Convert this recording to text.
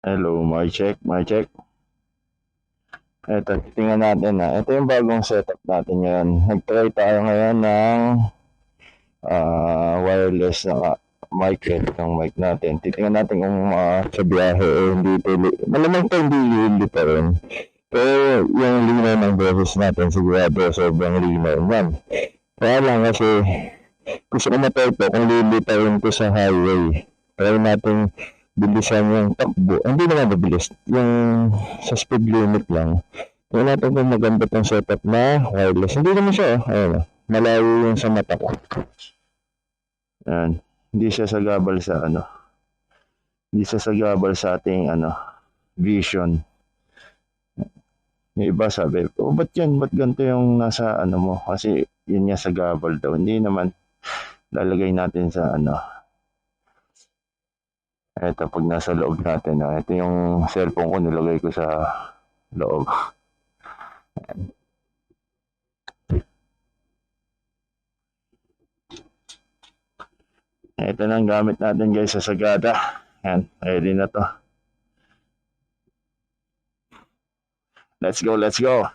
Hello, my check, my check. Ito, tingnan natin na. Ito yung bagong setup natin ngayon. Nag-try tayo ngayon ng ah, wireless na mic. Yung mic natin. Titingnan natin kung ah, sa biyahe eh, hindi li- Malamang ito hindi hindi pa rin. Pero yung linaw ng boses natin, sigurado sobrang linaw yan. Kaya lang kasi gusto ko ito kung lilitarin ko sa highway. Try natin bilisan yung takbo. Hindi naman mabilis. Yung sa speed limit lang. Tingnan natin kung maganda tong setup na wireless. Hindi naman siya. oh. Ayun. oh. Malayo yung sa mata ko. Ayan. Hindi siya sagabal sa ano. Hindi siya sagabal sa ating ano vision. Yung iba sabi, oh, ba't yan? Ba't ganito yung nasa ano mo? Kasi yun nga sa gabal daw. Hindi naman lalagay natin sa ano. Ito, pag nasa loob natin, ah, ito yung cellphone ko, nilagay ko sa loob. Ito na gamit natin guys sa Sagada. Ayan, ready na to. Let's go, let's go.